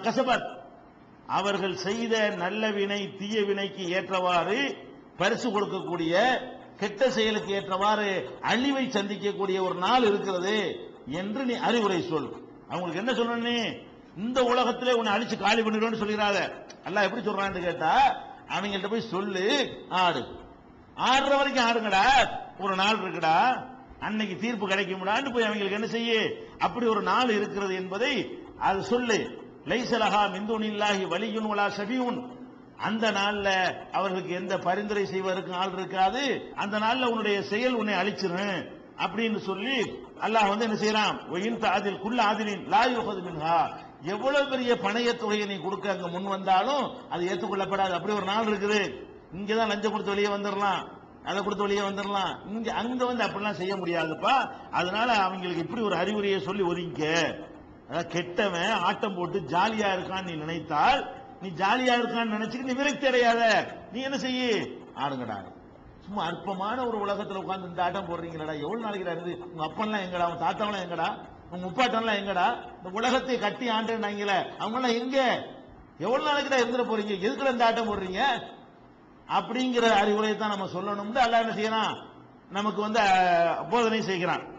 கசபத் அவர்கள் செய்த நல்ல வினை தீய வினைக்கு ஏற்றவாறு பரிசு கொடுக்கக்கூடிய கெட்ட செயலுக்கு ஏற்றவாறு அழிவை சந்திக்கக்கூடிய ஒரு நாள் இருக்கிறது என்று நீ அறிவுரை சொல். அவங்களுக்கு என்ன சொல்லணும் நீ? இந்த உலகத்திலே உன்னை அழிச்சு காலி பண்ணிடுவேன்னு சொல்லிடாத அல்ல எப்படி சொல்றான்னு கேட்டா அவங்கள்ட்ட போய் சொல்லு ஆடு. ஆடுற வரைக்கும் ஆடுங்கடா. ஒரு நாள் இருக்குடா. அன்னைக்கு தீர்ப்பு கிடைக்கும்டான்னு போய் அவங்களுக்கு என்ன செய்ய? அப்படி ஒரு நாள் இருக்கிறது என்பதை அது சொல்லு. லைசலஹா மிந்துனில்லாஹி வலியுன் உலா சபியுன் அந்த நாள்ல அவர்களுக்கு எந்த பரிந்துரை செய்வதற்கு ஆள் இருக்காது. அந்த நாள்ல உன்னுடைய செயல் உன்னை அழிச்சிரும். அப்படின்னு சொல்லி அல்லாஹ் வந்து என்ன செய்யறான் ஒயின் அதில் குள்ள ஆதிலின் லா யுகது மின்ஹா. எவ்வளவு பெரிய பணைய தொகையை நீ கொடுக்க அங்க முன் வந்தாலும் அது ஏற்றுக்கொள்ளப்படாது. அப்படி ஒரு நாள் இருக்குது. இங்கதான் லஞ்சம் கொடுத்து வெளியே வந்துடலாம் அதை கொடுத்து வெளியே வந்துடலாம் இங்க அங்க வந்து அப்படிலாம் செய்ய முடியாதுப்பா. அதனால அவங்களுக்கு இப்படி ஒரு அறிவுரையை சொல்லி ஒதுங்க கெட்டவன் ஆட்டம் போட்டு ஜாலியா இருக்கான்னு நீ நினைத்தால் நீ ஜாலியா இருக்கான்னு நினைச்சுட்டு நீ விரக்தி அடையாத. நீ என்ன செய்ய? ஆடுங்கடா. சும்மா அற்பமான ஒரு உலகத்துல உட்காந்து இந்த ஆட்டம் போடுறீங்களடா. எவ்வளவு நாளைக்கு இருந்து உங்க அப்பன்லாம் எங்கடா? உங்க தாத்தாவெல்லாம் எங்கடா? உங்க முப்பாட்டன்லாம் எங்கடா? இந்த உலகத்தை கட்டி ஆண்டுனாங்களே அவங்க எல்லாம் எங்க? எவ்வளவு நாளைக்குடா இருந்துட போறீங்க? எதுக்குள்ள இந்த ஆட்டம் போடுறீங்க? அப்படிங்கிற அறிவுரை தான் நம்ம சொல்லணும்னு அல்ல என்ன செய்யறான்? நமக்கு வந்து போதனை செய்கிறான்.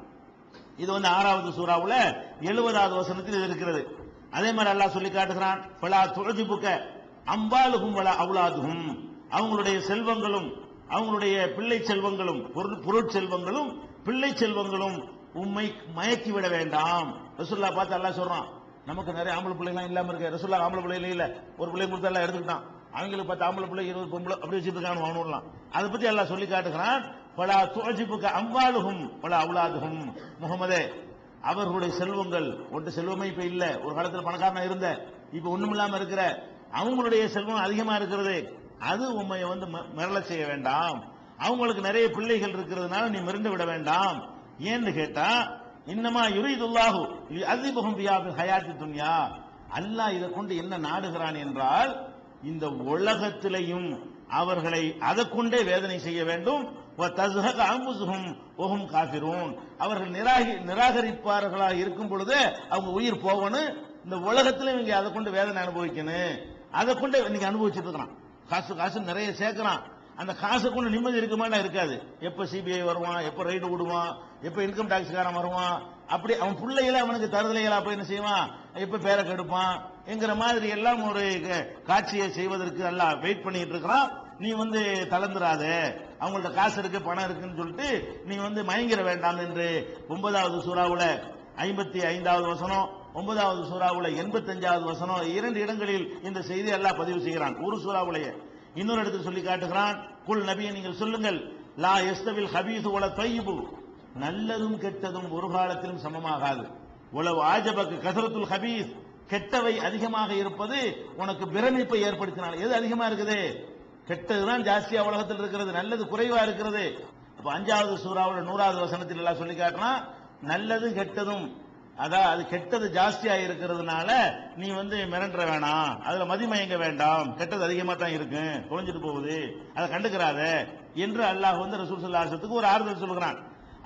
இது வந்து ஆறாவது சூறாவுல எழுபதாவது வசனத்தில் இது இருக்கிறது. அதே மாதிரி அல்லாஹ் சொல்லி காட்டுகிறான் பலா துழஜிபுக்க அம்பாலுகும் வல அவுலாதுகும் அவங்களுடைய செல்வங்களும் அவங்களுடைய பிள்ளை செல்வங்களும் பொருள் பொருட்செல்வங்களும் பிள்ளை செல்வங்களும் உண்மை மயக்கி விட வேண்டாம். ரசுல்லா பார்த்து எல்லாம் சொல்றான் நமக்கு நிறைய ஆம்பளை பிள்ளைலாம் இல்லாம இருக்கு ரசுல்லா ஆம்பளை பிள்ளைல இல்ல. ஒரு பிள்ளை கொடுத்தா எல்லாம் எடுத்துக்கிட்டான். அவங்களுக்கு பத்து ஆம்பளை பிள்ளை இருபது பொம்பளை அப்படி வச்சுட்டு இருக்கானு வாங்கலாம் அதை பத்தி எல்லாம் சொல்லி காட்டுகிறான் பலா துவஜிப்புக்கு அம்பாலுகும் பல அவுலாதுகும் முகமதே அவர்களுடைய செல்வங்கள் ஒன்று செல்வமே இப்ப இல்ல. ஒரு காலத்தில் பணக்காரனா இருந்த இப்ப ஒண்ணும் இல்லாம இருக்கிற அவங்களுடைய செல்வம் அதிகமா இருக்கிறது அது உண்மை வந்து ம- செய்ய வேண்டாம். அவங்களுக்கு நிறைய பிள்ளைகள் இருக்கிறதுனால நீ மிரண்டு விட வேண்டாம். ஏன்னு கேட்டா இன்னமா யுரிதுல்லாஹு அதிபகம் பியாபில் ஹயாத்தி துன்யா. அல்லாஹ் இதை கொண்டு என்ன நாடுகிறான் என்றால் இந்த உலகத்திலையும் அவர்களை அதை கொண்டே வேதனை செய்ய வேண்டும். தஸ்ஹக காபிரூன் அவர்கள் நிராகி நிராகரிப்பார்களாக இருக்கும் பொழுது அவங்க உயிர் போகணும். இந்த உலகத்துல இவங்க அதை கொண்டு வேதனை அனுபவிக்கணும். அதை கொண்டு இன்னைக்கு அனுபவிச்சுட்டு இருக்கிறான். காசு காசு நிறைய சேர்க்கிறான். அந்த காசை கொண்டு நிம்மதி இருக்குமானா இருக்காது. எப்ப சிபிஐ வருவான் எப்ப ரைடு விடுவான் எப்ப இன்கம் டாக்ஸ்காரன் வருவான். அப்படி அவன் பிள்ளைகள அவனுக்கு தருதலைகளா அப்ப என்ன செய்வான்? எப்ப பேரை கெடுப்பான்? என்கிற மாதிரி எல்லாம் ஒரு காட்சியை செய்வதற்கு எல்லாம் வெயிட் பண்ணிட்டு இருக்கிறான். நீ வந்து தளர்ந்துடாத அவங்கள்ட்ட காசு இருக்கு பணம் இருக்குன்னு சொல்லிட்டு நீ வந்து மயங்கிற வேண்டாம் என்று ஒன்பதாவது சூறாவுல ஐம்பத்தி ஐந்தாவது வசனம் ஒன்பதாவது சூறாவுல எண்பத்தஞ்சாவது வசனம் இரண்டு இடங்களில் இந்த செய்தி எல்லாம் பதிவு செய்கிறான். ஒரு சூறாவுலைய இன்னொரு இடத்தில் சொல்லி காட்டுகிறான். குல் நபியை நீங்கள் சொல்லுங்கள் லா எஸ்தவில் ஹபீது உல தொய்பு. நல்லதும் கெட்டதும் ஒரு காலத்திலும் சமமாகாது. உளவு ஆஜபக்கு கசரத்துல் ஹபீஸ். கெட்டவை அதிகமாக இருப்பது உனக்கு பிரமிப்பை ஏற்படுத்தினால். எது அதிகமா இருக்குது? கெட்டதுதான் ஜாஸ்தியா உலகத்தில் இருக்கிறது நல்லது குறைவா இருக்கிறது. அப்ப அஞ்சாவது சூறாவோட நூறாவது வசனத்தில் எல்லாம் சொல்லி காட்டலாம் நல்லதும் கெட்டதும். அதான் அது கெட்டது ஜாஸ்தியா இருக்கிறதுனால நீ வந்து மிரண்ட வேணாம். அதுல மதிமயங்க வேண்டாம். கெட்டது அதிகமா தான் இருக்கு. தொலைஞ்சிட்டு போகுது. அதை கண்டுக்கிறாத என்று அல்லாஹ் வந்து ரசூல் சல்லாசத்துக்கு ஒரு ஆறுதல் சொல்கிறான்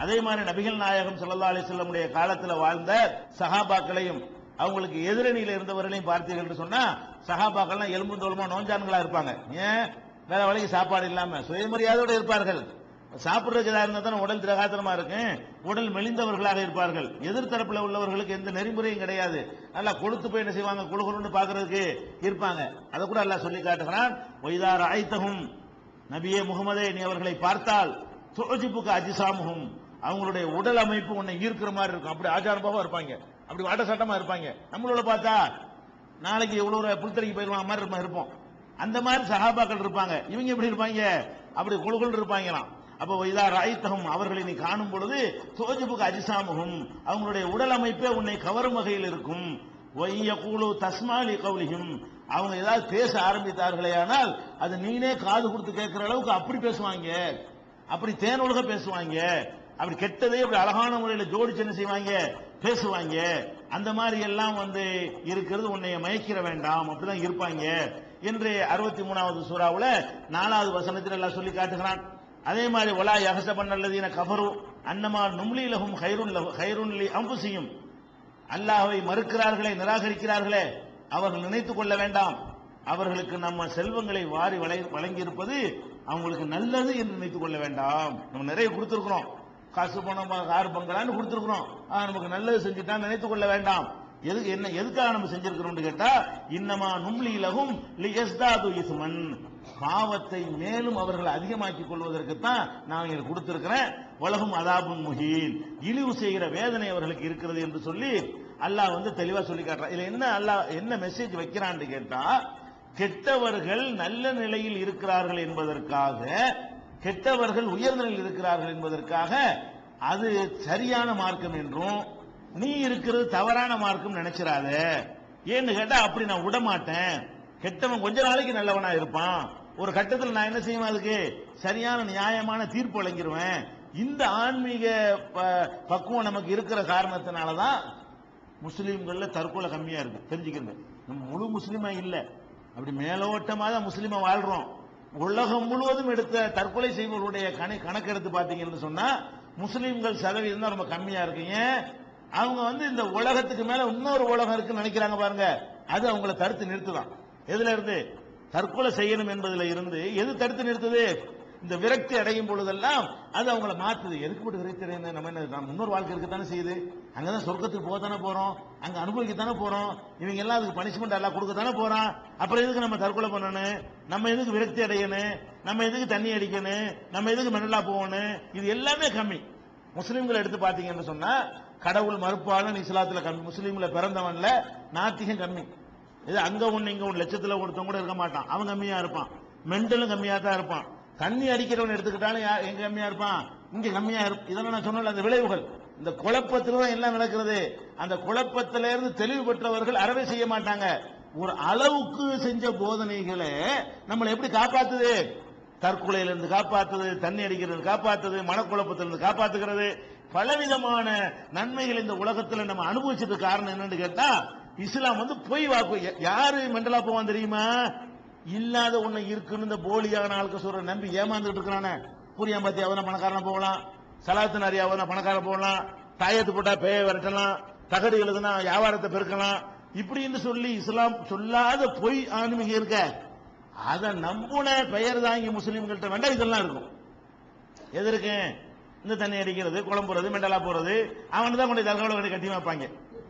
அதே மாதிரி நபிகள் நாயகம் சல்லா அலைஹி வஸல்லமுடைய காலத்தில் வாழ்ந்த சஹாபாக்களையும் அவங்களுக்கு எதிரணியில் இருந்தவர்களையும் பார்த்தீர்கள் என்று சொன்னா சஹாபாக்கள்லாம் எலும்பு தோலமா நோஞ்சான்களா இருப்பாங்க. ஏன்? வேற வழிக்கு சாப்பாடு இல்லாம சுயமரியாதையோட இருப்பார்கள். சாப்பிடுறதுக்கு ஏதா இருந்தால் தானே உடல் திரகாத்திரமா இருக்கும் உடல் மெலிந்தவர்களாக இருப்பார்கள். எதிர்த்தரப்பில் உள்ளவர்களுக்கு எந்த நெறிமுறையும் கிடையாது. நல்லா கொடுத்து போய் என்ன செய்வாங்க? குழுகுழுன்னு பார்க்கறதுக்கு இருப்பாங்க. அதை கூட எல்லாம் சொல்லி காட்டுகிறான். ஒய்தார் ஆய்த்தகும் நபியே முகமதே நீ அவர்களை பார்த்தால் தோஜிப்புக்கு அஜிசாமுகும் அவங்களுடைய உடல் அமைப்பு உன்னை ஈர்க்கிற மாதிரி இருக்கும். அப்படி ஆச்சாரமாக இருப்பாங்க. அப்படி வாட்ட சட்டமா இருப்பாங்க. நம்மளோட பார்த்தா நாளைக்கு இவ்வளவு புல்தறிக்கு போயிடுவாங்க மாதிரி இருப்போம். அந்த மாதிரி சகாபாக்கள் இருப்பாங்க. இவங்க எப்படி இருப்பாங்க? அப்படி குழுகுள் இருப்பாங்களாம். அப்போ இதா ராய்த்தகம் அவர்களை நீ காணும் பொழுது சோஜிபுக்கு அஜிசாமுகும் அவங்களுடைய உடல் அமைப்பே உன்னை கவரும் வகையில் இருக்கும். ஒய்ய கூழு தஸ்மாலி கவுலியும் அவங்க ஏதாவது பேச ஆரம்பித்தார்களே ஆனால் அது நீனே காது கொடுத்து கேட்கிற அளவுக்கு அப்படி பேசுவாங்க. அப்படி தேனொழுக பேசுவாங்க. அப்படி கெட்டதே அப்படி அழகான முறையில் ஜோடிச்சு என்ன செய்வாங்க பேசுவாங்க. அந்த மாதிரி எல்லாம் வந்து இருக்கிறது உன்னை மயக்கிற வேண்டாம். அப்படிதான் இருப்பாங்க. என்று அறுபத்தி மூணாவது சூறாவில் நாலாவது வசனத்தில் எல்லாம் சொல்லி காட்டுகிறான். அதே மாதிரி ஒலா யகசபன் அல்லதீன கபரு அன்னமா நும்லீலகும் ஹைருன் லஹு- ஹைருன் அம்புசியும். அல்லாஹவை மறுக்கிறார்களே நிராகரிக்கிறார்களே அவர்கள் நினைத்துக் கொள்ள வேண்டாம். அவர்களுக்கு நம்ம செல்வங்களை வாரி வழங்கி வழங்கியிருப்பது அவங்களுக்கு நல்லது என்று நினைத்துக் கொள்ள வேண்டாம். நம்ம நிறைய கொடுத்துருக்குறோம். காசு பணம் கார் பங்களான்னு கொடுத்துருக்குறோம். ஆனால் நமக்கு நல்லது செஞ்சுட்டா நினைத்துக் கொள்ள வேண்டாம். எதுக்கு என்ன எதுக்காக நம்ம செஞ்சிருக்கிறோம்னு கேட்டா இன்னமா நும்லீலகும் லியஸ்தாது இஸ்மன். பாவத்தை மேலும் அவர்கள் அதிகமாக்கிக் கொள்வதற்கு தான் நான் இங்க கொடுத்திருக்கிறேன். உலகம் அதாபும் முகீன் இழிவு செய்கிற வேதனை அவர்களுக்கு இருக்கிறது என்று சொல்லி அல்லாஹ் வந்து தெளிவா சொல்லி காட்டுறான். இதுல என்ன அல்லாஹ் என்ன மெசேஜ் வைக்கிறான்னு கேட்டா கெட்டவர்கள் நல்ல நிலையில் இருக்கிறார்கள் என்பதற்காக கெட்டவர்கள் உயர்ந்த நிலையில் இருக்கிறார்கள் என்பதற்காக அது சரியான மார்க்கம் என்றும் நீ இருக்கிறது தவறான மார்க்கம் நினைச்சிடாத ஏன்னு கேட்டா அப்படி நான் விட மாட்டேன் கெட்டவன் கொஞ்ச நாளைக்கு நல்லவனா இருப்பான். ஒரு கட்டத்தில் நான் என்ன செய்வேன் அதுக்கு? சரியான நியாயமான தீர்ப்பு வழங்கிடுவேன் இந்த ஆன்மீக ப- பக்குவம் நமக்கு இருக்கிற காரணத்தினாலதான் முஸ்லீம்கள்ல தற்கொலை கம்மியா இருக்கு. தெரிஞ்சுக்கங்க. நம்ம முழு முஸ்லீமா இல்லை. அப்படி மேலோட்டமாக தான் முஸ்லீமா வாழ்றோம். உலகம் முழுவதும் எடுத்த தற்கொலை செய்வர்களுடைய கணக்கெடுத்து பார்த்தீங்கன்னு சொன்னா முஸ்லீம்கள் சதவீதம் தான் ரொம்ப கம்மியா இருக்கு. ஏன்? அவங்க வந்து இந்த உலகத்துக்கு மேல இன்னொரு உலகம் இருக்குன்னு நினைக்கிறாங்க பாருங்க. அது அவங்கள தடுத்து நிறுத்துதான். எதுல இருந்து? தற்கொலை செய்யணும் என்பதுல இருந்து. எது தடுத்து நிறுத்துது? இந்த விரக்தி அடையும் பொழுதெல்லாம் அது அவங்கள மாத்துது. எதுக்கு போட்டு விரக்தி அடையணும் நம்ம என்ன நம்ம முன்னோர் வாழ்க்கை இருக்கத்தானே செய்யுது? அங்கதான் சொர்க்கத்துக்கு போக தானே போறோம். அங்க அனுபவிக்கத்தானே போறோம். இவங்க எல்லாம் அதுக்கு பனிஷ்மெண்ட் எல்லாம் கொடுக்க தானே போறான். அப்புறம் எதுக்கு நம்ம தற்கொலை பண்ணணும்? நம்ம எதுக்கு விரக்தி அடையணும்? நம்ம எதுக்கு தண்ணி அடிக்கணும்? நம்ம எதுக்கு மெனலா போகணும்? இது எல்லாமே கம்மி. முஸ்லீம்களை எடுத்து பாத்தீங்கன்னு சொன்னா கடவுள் மறுப்பாளன் இஸ்லாத்துல கம்மி முஸ்லீம்ல பிறந்தவன்ல நாத்திகம் கம்மி. இது அங்க ஒண்ணு இங்க ஒண்ணு. லட்சத்துல ஒருத்தன் கூட இருக்க மாட்டான். அவன் கம்மியா இருப்பான். மென்டலும் கம்மியா தான் இருப்பான். தண்ணி அடிக்கிறவன் எடுத்துக்கிட்டாலும் எங்க கம்மியா இருப்பான்? இங்க கம்மியா இருப்பான் இதெல்லாம் நான் சொன்ன அந்த விளைவுகள். இந்த குழப்பத்தில் தான் எல்லாம் நடக்கிறது அந்த குழப்பத்தில இருந்து தெளிவு பெற்றவர்கள் அறவே செய்ய மாட்டாங்க. ஒரு அளவுக்கு செஞ்ச போதனைகளை நம்மளை எப்படி காப்பாத்துது? தற்கொலையிலிருந்து காப்பாத்துது தண்ணி அடிக்கிறது காப்பாத்துது மனக்குழப்பத்திலிருந்து காப்பாத்துகிறது. பலவிதமான நன்மைகள் இந்த உலகத்துல நம்ம அனுபவிச்சதுக்கு காரணம் என்னன்னு கேட்டா இஸ்லாம் வந்து பொய் வாக்கு. யாரு மெண்டலா போவான் தெரியுமா? இல்லாத ஒண்ணு இருக்குன்னு இந்த போலியான ஆளுக்கு சொல்ற நம்பி ஏமாந்துட்டு இருக்கிறானே. பூரியாம்பத்தி அவன பணக்காரன் போகலாம். சலாத்து நரி அவன பணக்காரன் போகலாம். தாயத்து போட்டா பேய விரட்டலாம். தகடு எழுதுனா வியாபாரத்தை பெருக்கலாம். இப்படின்னு சொல்லி இஸ்லாம் சொல்லாத பொய் ஆன்மீக இருக்க அதை நம்புன பெயர் தாங்கி முஸ்லீம்கள்ட்ட வேண்டாம் இதெல்லாம் இருக்கும். எது இருக்கு? இந்த தண்ணி அடிக்கிறது குழம்புறது மெண்டலா போறது அவன் தான் கொண்டு தற்கொலை கொண்டு கட்டி வைப்பாங்க.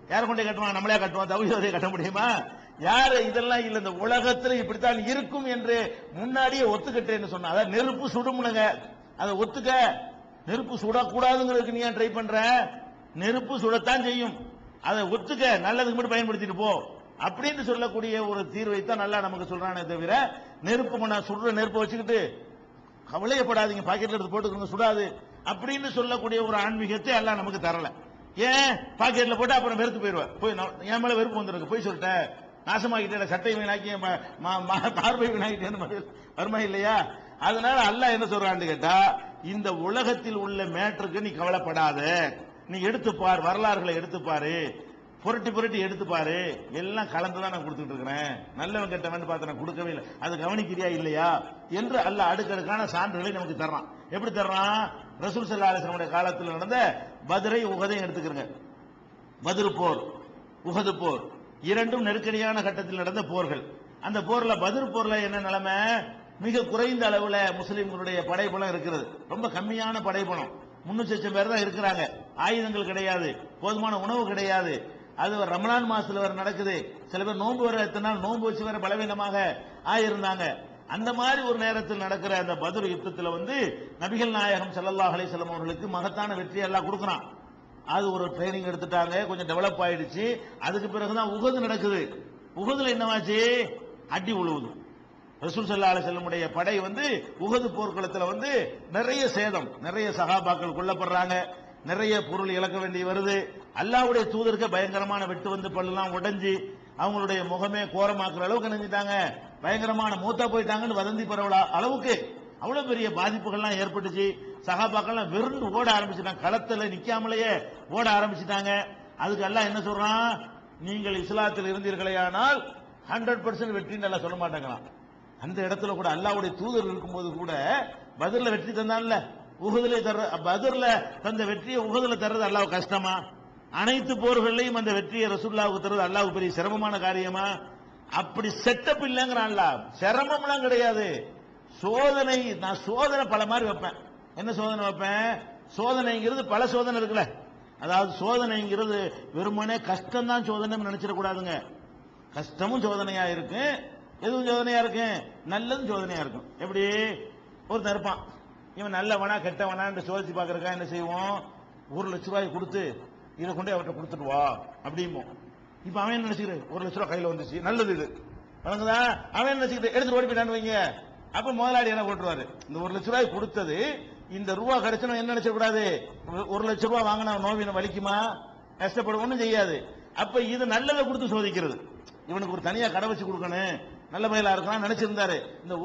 யார் கொண்டு கட்டுவான்? நம்மளே கட்டுவான்? தவிர கட்ட முடியுமா? யார் இதெல்லாம் இல்லை இந்த உலகத்தில் இப்படித்தான் இருக்கும் என்று முன்னாடியே ஒத்துக்கிட்டேன்னு சொன்ன நெருப்பு சுடுமுனுங்க. அதை ஒத்துக்க. நெருப்பு சுடக்கூடாதுங்கிறதுக்கு நீ ஏன் ட்ரை பண்ற? நெருப்பு சுடத்தான் செய்யும். அதை ஒத்துக்க. நல்லதுக்கு மட்டும் பயன்படுத்திட்டு போ. அப்படின்னு சொல்லக்கூடிய ஒரு தீர்வை தான் நல்லா நமக்கு சொல்றானே தவிர நெருப்பு நான் சுடுற நெருப்பை வச்சுக்கிட்டு கவலையப்படாதீங்க. பாக்கெட்ல எடுத்து போட்டுக்கோங்க சுடாது. அப்படின்னு சொல்லக்கூடிய ஒரு ஆன்மீகத்தை எல்லாம் நமக்கு தரல. ஏன்? பாக்கெட்ல போட்டு அப்புறம் வெறுத்து போயிருவேன் போய் என் மேல வெறுப்பு வந்துருக்கு. போய் சொல்லிட்டேன் நாசமாக்கிட்டேன் சட்டை வீணாக்கி ம- பார்வை வீணாக்கிட்டேன்னு வருமா இல்லையா? அதனால அல்லாஹ் என்ன சொல்றான்னு கேட்டா இந்த உலகத்தில் உள்ள மேட்டருக்கு நீ கவலைப்படாத. நீ எடுத்துப்பார் வரலாறுகளை எடுத்துப்பாரு புரட்டி புரட்டி எடுத்துப்பாரு எல்லாம் கலந்து தான் நான் கொடுத்துட்டு இருக்கிறேன். நல்லவன் கெட்டவன் பார்த்து நான் கொடுக்கவே இல்லை. அது கவனிக்கிறியா இல்லையா? என்று அல்ல அடுக்கடுக்கான சான்றுகளை நமக்கு தர்றான். எப்படி தர்றான்? ரசூல் சல்லா அலிஸ்லமுடைய காலத்தில் நடந்த மதுரை உகதையும் எடுத்துக்கிறங்க. பத்ரு போர் உகது போர். இரண்டும் நெருக்கடியான கட்டத்தில் நடந்த போர்கள். அந்த போர்ல பதில் போர்ல என்ன நிலைமை? மிக குறைந்த அளவுல முஸ்லிம்களுடைய படைபலம் இருக்கிறது. ரொம்ப கம்மியான படைபலம். முன்னூத்தி லட்சம் பேர் தான் இருக்கிறாங்க. ஆயுதங்கள் கிடையாது. போதுமான உணவு கிடையாது. அது ஒரு ரமலான் மாசத்துல வேற நடக்குது. சில பேர் நோன்பு வர எத்தனை நாள்? நோன்பு வச்சு வேற பலவீனமாக ஆயிருந்தாங்க. அந்த மாதிரி ஒரு நேரத்தில் நடக்கிற அந்த பதில் யுத்தத்தில் வந்து நபிகள் நாயகம் செல்லல்லா அலிசல்லம் அவர்களுக்கு மகத்தான வெற்றி எல்லாம் கொடுக்குறான். அது ஒரு ட்ரைனிங் எடுத்துட்டாங்க கொஞ்சம் டெவலப் ஆயிடுச்சு. அதுக்கு பிறகுதான் உகது நடக்குது. உகதுல என்னவாச்சு? அடி உழுவுது. ரசூல் சல்லா அலிசல்லமுடைய படை வந்து உகது போர்க்களத்தில் வந்து நிறைய சேதம் நிறைய சகாபாக்கள் கொல்லப்படுறாங்க. நிறைய பொருள் இழக்க வேண்டி வருது. அல்லாவுடைய தூதருக்கு பயங்கரமான வெட்டு வந்து பல்லெல்லாம் உடைஞ்சு அவங்களுடைய முகமே கோரமாக்குற அளவுக்கு நினைஞ்சிட்டாங்க பயங்கரமான மூத்தா போயிட்டாங்கன்னு வதந்தி பரவல அளவுக்கு அவ்வளவு பெரிய பாதிப்புகள்லாம் ஏற்பட்டுச்சு. சகாபாக்கள்லாம் வெறுந்து ஓட ஆரம்பிச்சுட்டாங்க. களத்துல நிக்காமலேயே ஓட ஆரம்பிச்சுட்டாங்க. அதுக்கு எல்லாம் என்ன சொல்றான்? நீங்கள் இஸ்லாத்தில் இருந்தீர்களேயானால் ஹண்ட்ரட் பர்சன்ட் வெற்றின்னு எல்லாம் சொல்ல மாட்டாங்களாம். அந்த இடத்துல கூட அல்லாவுடைய தூதர் இருக்கும்போது கூட பதில வெற்றி தந்தான்ல. உகதுல தர்ற பதில தந்த வெற்றியை உகதுல தர்றது அல்லாவு கஷ்டமா? அனைத்து போர்களையும் அந்த வெற்றியை ரசுல்லாவுக்கு தருவது அல்லாவுக்கு பெரிய சிரமமான காரியமா? அப்படி செட்டப் இல்லைங்கிறான்ல. சிரமம்லாம் கிடையாது. சோதனை நான் சோதனை பல மாதிரி வைப்பேன். என்ன சோதனை வைப்பேன்? சோதனைங்கிறது பல சோதனை இருக்குல்ல. அதாவது சோதனைங்கிறது வெறுமனே கஷ்டம் தான் சோதனை நினைச்சிடக்கூடாதுங்க. கஷ்டமும் சோதனையா இருக்கு. எதுவும் சோதனையா இருக்கு? நல்லதும் சோதனையா இருக்கும் எப்படி? ஒருத்தன் இருப்பான். இவன் நல்லவனா கெட்டவனான்னு சோதிச்சு பார்க்கறக்கா என்ன செய்வோம்? ஒரு லட்ச ரூபாய் கொடுத்து இதை கொண்டு அவர்கிட்ட கொடுத்துட்டு வா அப்படிம்போம். இப்ப அவன் என்ன ஒரு லட்ச ரூபா கையில வந்துச்சு. நல்லது இது. வழங்குதா அவன் என்ன நினைச்சுக்கிட்டு எடுத்து ஓடி போயிட்டான்னு வைங்க. அப்ப முதலாளி என்ன போட்டுருவாரு இந்த ஒரு லட்ச ரூபாய் கொடுத்தது இந்த ரூபா கிடைச்சணும் என்ன நினைச்ச கூடாது ஒரு- லட்ச ரூபாய் வாங்கினா நோவினை வலிக்குமா? கஷ்டப்படும். ஒன்றும் செய்யாது. அப்ப இது நல்லதை கொடுத்து சோதிக்கிறது. இவனுக்கு ஒரு தனியா கடை வச்சு கொடுக்கணும். நல்ல பயிலா இருக்கலாம் நினைச்சிருந்தாரு. இந்த